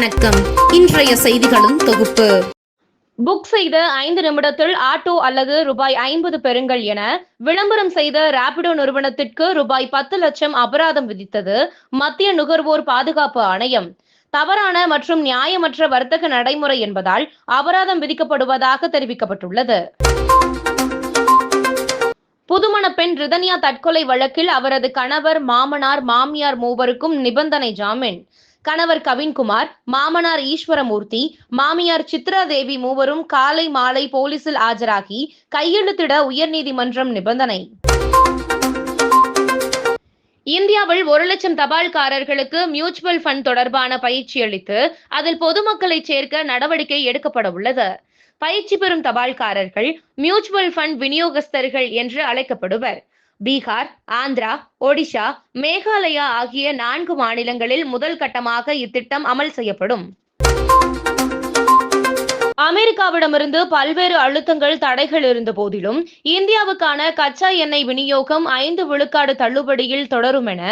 வணக்கம். இன்றைய செய்திகளும் தொகுப்பு. புக் செய்த ஐந்து நிமிடத்தில் ஆட்டோ அல்லது ரூபாய் ஐம்பது பெறுங்கள் என விளம்பரம் செய்த ராபிடோ நிறுவனத்திற்கு ரூபாய் பத்து லட்சம் அபராதம் விதித்தது மத்திய நுகர்வோர் பாதுகாப்பு ஆணையம். தவறான மற்றும் நியாயமற்ற வர்த்தக நடைமுறை என்பதால் அபராதம் விதிக்கப்படுவதாக தெரிவிக்கப்பட்டுள்ளது. புதுமண பெண் ரிதன்யா தற்கொலை வழக்கில் அவரது கணவர் மாமனார் மாமியார் மூவருக்கும் நிபந்தனை ஜாமீன். கணவர் கவின்குமார் மாமனார் ஈஸ்வரமூர்த்தி மாமியார் சித்ரா தேவி மூவரும் காலை மாலை போலீசில் ஆஜராகி கையெழுத்திட உயர்நீதிமன்றம் நிபந்தனை. இந்தியாவில் ஒரு லட்சம் தபால்காரர்களுக்கு மியூச்சுவல் ஃபண்ட் தொடர்பான பயிற்சி அளித்து அதில் பொதுமக்களை சேர்க்க நடவடிக்கை எடுக்கப்பட உள்ளது. பயிற்சி பெறும் தபால்காரர்கள் மியூச்சுவல் ஃபண்ட் விநியோகஸ்தர்கள் என்று அழைக்கப்படுவர். பீகார் ஆந்திரா ஒடிஷா மேகாலயா ஆகிய நான்கு மாநிலங்களில் முதல் கட்டமாக இத்திட்டம் அமல் செய்யப்படும். அமெரிக்காவிடமிருந்து பல்வேறு அழுத்தங்கள் தடைகள் இருந்த போதிலும் இந்தியாவுக்கான கச்சா எண்ணெய் விநியோகம் ஐந்து விழுக்காடு தள்ளுபடியில் தொடரும் என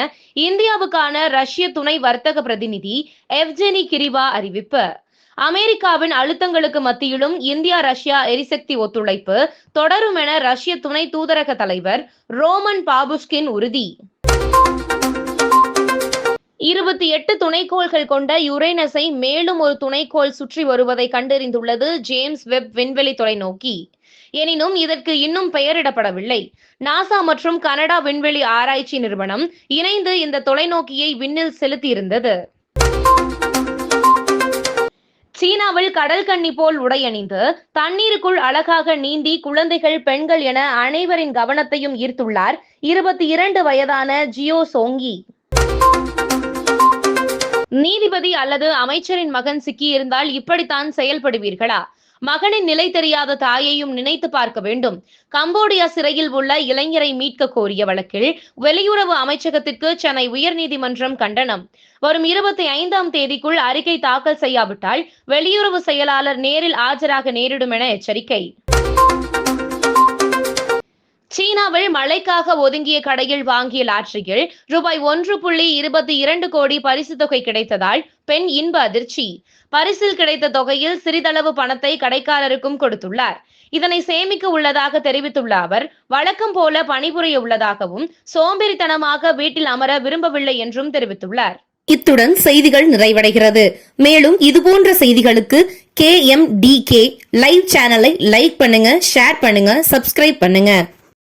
இந்தியாவுக்கான ரஷ்ய துணை வர்த்தக பிரதிநிதி எவ்ஜெனி கிரிவா அறிவிப்பு. அமெரிக்காவின் அழுத்தங்களுக்கு மத்தியிலும் இந்தியா ரஷ்யா எரிசக்தி ஒத்துழைப்பு தொடரும் என ரஷ்ய துணை தூதரக தலைவர் ரோமன் பாபுஷ்கின் உறுதி. இருபத்தி எட்டு துணைக்கோள்கள் கொண்ட யுரேனஸை மேலும் ஒரு துணைக்கோள் சுற்றி வருவதை கண்டறிந்துள்ளது ஜேம்ஸ் வெப் விண்வெளி தொலைநோக்கி. எனினும் இதற்கு இன்னும் பெயரிடப்படவில்லை. நாசா மற்றும் கனடா விண்வெளி ஆராய்ச்சி நிறுவனம் இணைந்து இந்த தொலைநோக்கியை விண்ணில் செலுத்தியிருந்தது. சீனாவில் கடல் கண்ணி போல் உடையணிந்து தண்ணீருக்குள் அழகாக நீந்தி குழந்தைகள் பெண்கள் என அனைவரின் கவனத்தையும் ஈர்த்துள்ளார். இருபத்தி இரண்டு வயதான ஜியோ சோங்கி. நீதிபதி அல்லது அமைச்சரின் மகன் சிக்கியிருந்தால் இப்படித்தான் செயல்படுவீர்களா? மகனின் நிலை தெரியாத தாயையும் நினைத்து பார்க்க வேண்டும். கம்போடியா சிறையில் உள்ள இளைஞரை மீட்க கோரிய வழக்கில் வெளியுறவு அமைச்சகத்திற்கு சென்னை உயர்நீதிமன்றம் கண்டனம். வரும் இருபத்தி ஐந்தாம் தேதிக்குள் அறிக்கை தாக்கல் செய்யாவிட்டால் வெளியுறவு செயலாளர் நேரில் ஆஜராக நேரிடும் என எச்சரிக்கை. சீனாவில் மழைக்காக ஒதுங்கிய கடையில் வாங்கிய லாட்டரியில் ரூபாய் ஒன்று புள்ளி இருபத்தி இரண்டு கோடி பரிசு தொகை கிடைத்ததால் பெண் இன்ப அதிர்ச்சி. பரிசில் கிடைத்த தொகையில் சிறிதளவு பணத்தை கடைக்காரருக்கும் கொடுத்துள்ளார். இதனை சேமிக்க உள்ளதாக தெரிவித்துள்ள அவர் வழக்கம் போல பணிபுரிய உள்ளதாகவும் சோம்பேறித்தனமாக வீட்டில் அமர விரும்பவில்லை என்றும் தெரிவித்துள்ளார். இத்துடன் செய்திகள் நிறைவடைகிறது. மேலும் இதுபோன்ற செய்திகளுக்கு K M D K live சேனலை லைக் பண்ணுங்க ஷேர் பண்ணுங்க சப்ஸ்கிரைப் பண்ணுங்க.